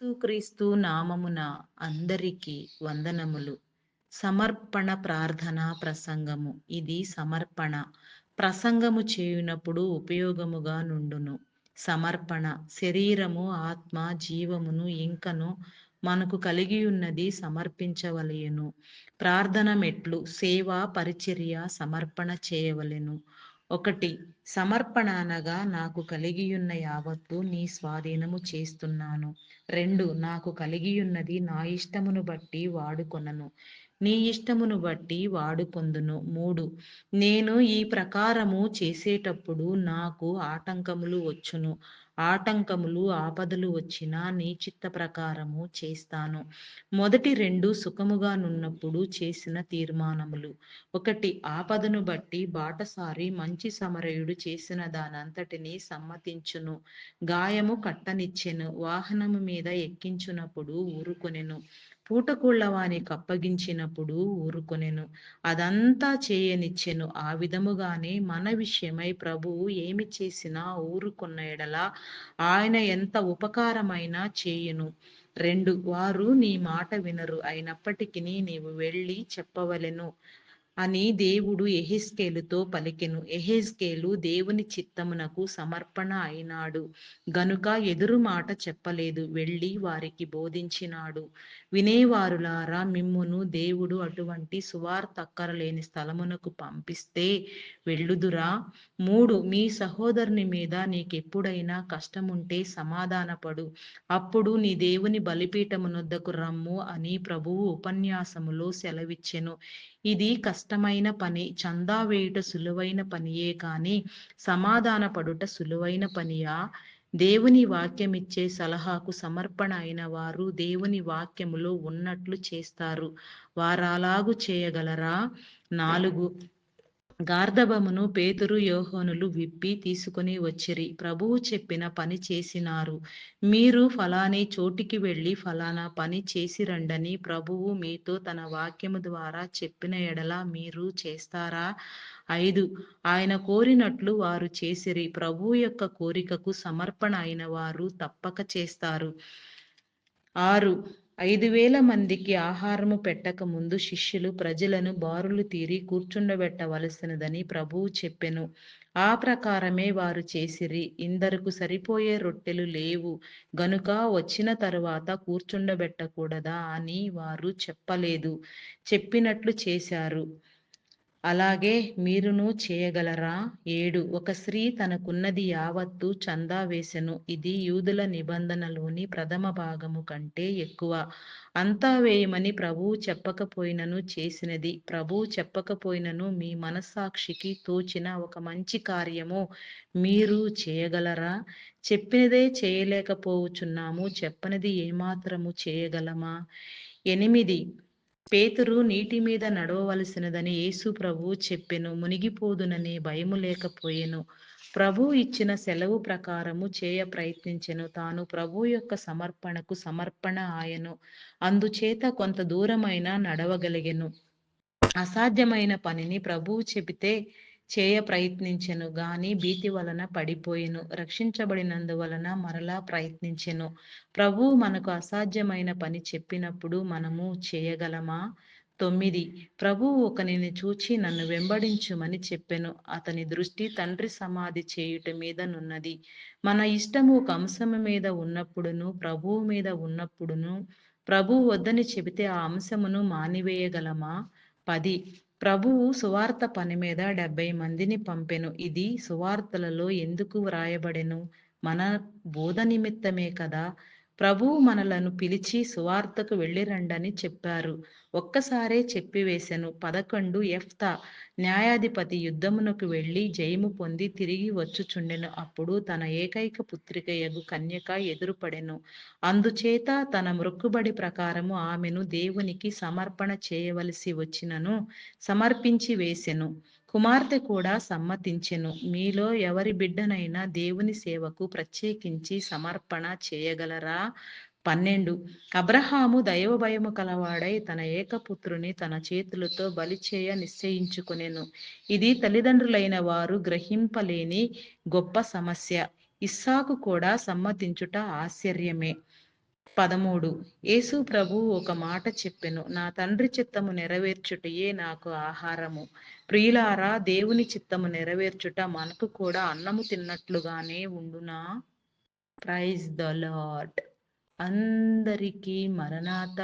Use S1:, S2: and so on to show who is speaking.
S1: యేసుక్రీస్తు నామమున అందరికీ వందనములు. సమర్పణ ప్రార్థన ప్రసంగము. ఇది సమర్పణ. ప్రసంగము చేయునప్పుడు ఉపయోగముగా నుండును. సమర్పణ. శరీరము ఆత్మ జీవమును ఇంకను మనకు కలిగి ఉన్నది సమర్పించవలెను. ప్రార్థన మెట్లు సేవ పరిచర్య సమర్పణ చేయవలెను. ఒకటి సమర్పణ అనగా నాకు కలిగియున్న యావత్తు నీ స్వాధీనము చేస్తున్నాను. రెండు నాకు కలిగియున్నది నా ఇష్టమును బట్టి వాడుకొనను. నీ ఇష్టమును బట్టి వాడుకొందును. మూడు నేను ఈ ప్రకారము చేసేటప్పుడు నాకు ఆటంకములు వచ్చును. ఆటంకములు ఆపదలు వచ్చినా నీ చిత్త ప్రకారము చేస్తాను. మొదటి రెండు సుఖముగా నున్నప్పుడు చేసిన తీర్మానములు. ఒకటి ఆపదను బట్టి బాటసారి మంచి సమరయుడు చేసిన దానంతటిని సమ్మతించును. గాయము కట్టనిచ్చెను. వాహనము మీద ఎక్కించునప్పుడు ఊరుకొనెను. పూటకూళ్ళ కప్పగించినప్పుడు ఊరుకొనెను. అదంతా చేయనిచ్చెను. ఆ విధముగానే మన విషయమై ప్రభువు ఏమి చేసినా ఊరుకున్న ఎడల ఆయన ఎంత ఉపకారమైనా చేయును. రెండు వారు నీ మాట వినరు. అయినప్పటికీ నీవు వెళ్ళి చెప్పవలెను. అని దేవుడు ఎహెస్కేలుతో పలికెను. ఎహెస్కేలు దేవుని చిత్తమునకు సమర్పణ అయినాడు. గనుక ఎదురు మాట చెప్పలేదు. వెళ్ళి వారికి బోధించినాడు. వినేవారులారా మిమ్మును దేవుడు అటువంటి సువార్తక్కరలేని స్థలమునకు పంపిస్తే వెళ్ళుదురా. మూడు మీ సహోదరుని మీద నీకెప్పుడైనా కష్టముంటే సమాధానపడు. అప్పుడు నీ దేవుని బలిపీఠమునొద్దకు రమ్ము అని ప్రభువు ఉపన్యాసములో సెలవిచ్చెను. ఇది కష్టమైన పని చందా వేయుట సులువైన పనియే కాని సమాధాన పడుట సులువైన పనియా? దేవుని వాక్యం ఇచ్చే సలహాకు సమర్పణ అయిన వారు దేవుని వాక్యములో ఉన్నట్లు చేస్తారు. వారలాగు చేయగలరా? నాలుగు గార్ధబమును పేతురు యోహోనులు విప్పి తీసుకుని వచ్చిరి. ప్రభువు చెప్పిన పని చేసినారు. మీరు ఫలాని చోటికి వెళ్ళి ఫలానా పని చేసిరండని ప్రభువు మీతో తన వాక్యము ద్వారా చెప్పిన ఎడల మీరు చేస్తారా? ఐదు. ఆయన కోరినట్లు వారు చేసిరి. ప్రభువు యొక్క కోరికకు సమర్పణ అయిన వారు తప్పక చేస్తారు. ఆరు. ఐదు వేల మందికి ఆహారము పెట్టక ముందు శిష్యులు ప్రజలను బారులు తీరి కూర్చుండబెట్టవలసినదని ప్రభువు చెప్పెను. ఆ ప్రకారమే వారు చేసిరి. ఇందరకు సరిపోయే రొట్టెలు లేవు. గనుక వచ్చిన తరువాత కూర్చుండబెట్టకూడదా అని వారు చెప్పలేదు. చెప్పినట్లు చేశారు. అలాగే మీరును చేయగలరా? ఏడు. ఒక స్త్రీ తనకున్నది యావత్తు చందా వేసెను. ఇది యూదుల నిబంధనలోని ప్రథమ భాగము కంటే ఎక్కువ. అంతా వేయమని ప్రభువు చెప్పకపోయినను చేసినది. ప్రభువు చెప్పకపోయినను మీ మనస్సాక్షికి తోచిన ఒక మంచి కార్యము. మీరు చేయగలరా? చెప్పినదే చేయలేకపోవచ్చున్నాము. చెప్పనిది ఏమాత్రము చేయగలమా? ఎనిమిది. పేతురు నీటి మీద నడవవలసినదని యేసు ప్రభు చెప్పెను. మునిగిపోదుననే భయము లేకపోయెను. ప్రభు ఇచ్చిన సెలవు ప్రకారము చేయ ప్రయత్నించెను. తాను ప్రభు యొక్క సమర్పణకు సమర్పణ ఆయను. అందుచేత కొంత దూరమైన నడవగలిగెను. అసాధ్యమైన పనిని ప్రభువు చెబితే చేయ ప్రయత్నించెను గాని భీతి వలన పడిపోయెను. రక్షించబడినందువలన మరలా ప్రయత్నించెను. ప్రభు మనకు అసాధ్యమైన పని చెప్పినప్పుడు మనము చేయగలమా? తొమ్మిది. ప్రభువు ఒకనిని చూచి నన్ను వెంబడించుమని చెప్పెను. అతని దృష్టి తండ్రి సమాధి చేయుట మీద నున్నది. మన ఇష్టము ఒక అంశము మీద ఉన్నప్పుడును ప్రభువు మీద ఉన్నప్పుడును ప్రభువు వద్దని చెబితే ఆ అంశమును మానివేయగలమా? పది. ప్రభువు సువార్త పని మీద డెబ్బై మందిని పంపెను. ఇది సువార్తలలో ఎందుకు వ్రాయబడెను? మన బోధ నిమిత్తమే కదా. ప్రభువు మనలను పిలిచి సువార్తకు వెళ్ళిరండని చెప్పారు. ఒక్కసారే చెప్పివేశను. పదకొండు ఎఫ్తా న్యాయాధిపతి యుద్ధమునకు వెళ్ళి జయము పొంది తిరిగి వచ్చుచుండెను. అప్పుడు తన ఏకైక పుత్రిక యగు కన్యక ఎదురుపడెను. అందుచేత తన మృక్కుబడి ప్రకారము ఆమెను దేవునికి సమర్పణ చేయవలసి వచ్చినను సమర్పించి వేసెను కుమార్తె కూడా సమ్మతించెను. మీలో ఎవరి బిడ్డనైనా దేవుని సేవకు ప్రత్యేకించి సమర్పణ చేయగలరా? పన్నెండు. అబ్రహాము దైవ భయము కలవాడై తన ఏకపుత్రుని తన చేతులతో బలిచేయ నిశ్చయించుకునేను. ఇది తల్లిదండ్రులైన వారు గ్రహింపలేని గొప్ప సమస్య. ఇస్సాకు కూడా సమ్మతించుట ఆశ్చర్యమే. పదమూడు. యేసు ప్రభు ఒక మాట చెప్పెను. నా తండ్రి చిత్తము నెరవేర్చుటయే నాకు ఆహారము. ప్రియులారా దేవుని చిత్తము నెరవేర్చుట మనకు కూడా అన్నము తిన్నట్లుగానే ఉండునా? ప్రైజ్ ద లాడ్ అందరికీ మరణాత.